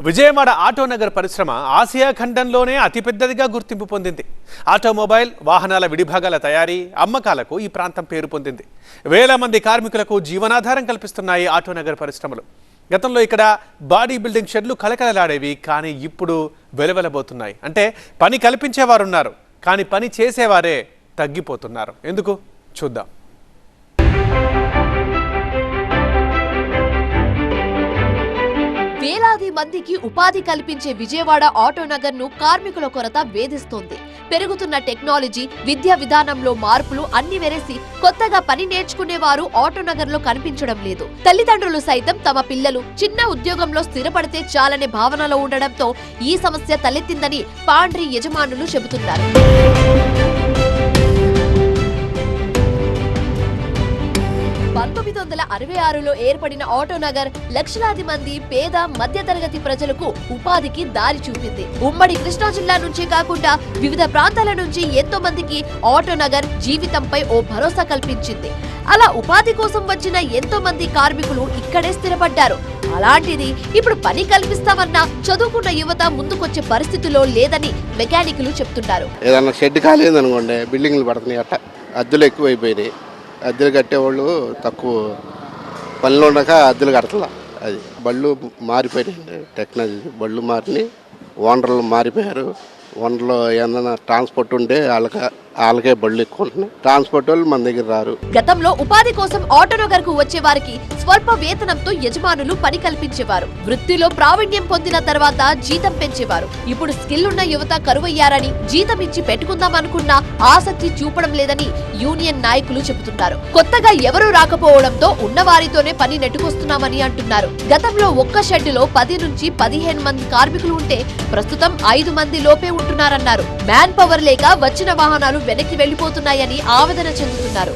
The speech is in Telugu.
విజయవాడ ఆటోనగర్ పరిశ్రమ ఆసియా ఖండంలోనే అతిపెద్దదిగా గుర్తింపు పొందింది. ఆటోమొబైల్ వాహనాల విడిభాగాల తయారీ అమ్మకాలకు ఈ ప్రాంతం పేరు పొందింది. వేల మంది కార్మికులకు జీవనాధారం కల్పిస్తున్నాయి ఆటోనగర్ పరిశ్రమలు. గతంలో ఇక్కడ బాడీ బిల్డింగ్ షెడ్లు కలకలలాడేవి కానీ ఇప్పుడు వెలవెలబోతున్నాయి. అంటే పని కల్పించేవారున్నారు కానీ పని చేసేవారే తగ్గిపోతున్నారు. ఎందుకు? చూద్దాం. వేలాది మందికి ఉపాధి కల్పించే విజయవాడ ఆటోనగర్ను కార్మికుల కొరత వేధిస్తోంది. పెరుగుతున్న టెక్నాలజీ విద్యా విధానంలో మార్పులు అన్ని వెరసి కొత్తగా పని నేర్చుకునే వారు ఆటోనగర్లో కనిపించడం లేదు. తల్లిదండ్రులు సైతం తమ పిల్లలు చిన్న ఉద్యోగంలో స్థిరపడితే చాలనే భావనలో ఉండడంతో ఈ సమస్య తలెత్తిందని పాండ్రి యజమానులు చెబుతున్నారు. పంతొమ్మిది వందల అరవై ఆరులో ఏర్పడిన ఆటోనగర్ లక్షలాది మంది పేద మధ్యతరగతి ప్రజలకు ఉపాధికి దారి చూపింది. ఉమ్మడి కృష్ణా జిల్లా నుంచే కాకుండా వివిధ ప్రాంతాల నుంచి ఎంతో మందికి ఆటోనగర్ జీవితంపై ఓ భరోసా కల్పించింది. అలా ఉపాధి కోసం వచ్చిన ఎంతో మంది కార్మికులు ఇక్కడే స్థిరపడ్డారు. అలాంటిది ఇప్పుడు పని కల్పిస్తామన్నా చదువుకున్న యువత ముందుకొచ్చే పరిస్థితిలో లేదని మెకానికులు చెప్తున్నారు ఏదన్నా షెడ్ ఖాళీ అనుకోండి బిల్డింగ్లు పడుతున్నాయి అట్ట అద్దెలు ఎక్కువైపోయినాయి. అద్దెలు కట్టేవాళ్ళు తక్కువ పనులు ఉండక అద్దెలు కడతలా. అది బళ్ళు మారిపోయినాయి. టెక్నాలజీ బళ్ళు మారినాయి. ఓనర్లు మారిపోయారు. ఓనర్లు ఏదైనా ట్రాన్స్పోర్ట్ ఉంటే వాళ్ళకి వాళ్ళకే బళ్ళు ఎక్కువ ట్రాన్స్పోర్ట్ వాళ్ళు మన దగ్గర రారు. గతంలో ఉపాధి కోసం ఆటో కు వచ్చే వారికి స్వల్ప వేతనంతో యజమానులు పని కల్పించేవారు. వృత్తిలో ప్రావీణ్యం పొందిన తర్వాత జీతం పెంచేవారు. ఇప్పుడు స్కిల్ ఉన్న యువత కరువయ్యారని జీతం ఇచ్చి పెట్టుకుందాం అనుకున్నా ఆసక్తి చూపడం లేదని యూనియన్ నాయకులు చెబుతున్నారు. కొత్తగా ఎవరూ రాకపోవడంతో ఉన్నవారితోనే పని నెట్టుకొస్తున్నామని అంటున్నారు. గతంలో ఒక్క షెడ్డులో పది నుంచి పదిహేను మంది కార్మికులు ఉంటే ప్రస్తుతం ఐదు మంది లోపే ఉంటున్నారన్నారు. మ్యాన్ పవర్ లేక వచ్చిన వాహనాలు వెనక్కి వెళ్ళిపోతున్నాయని ఆవేదన చెందుతున్నారు.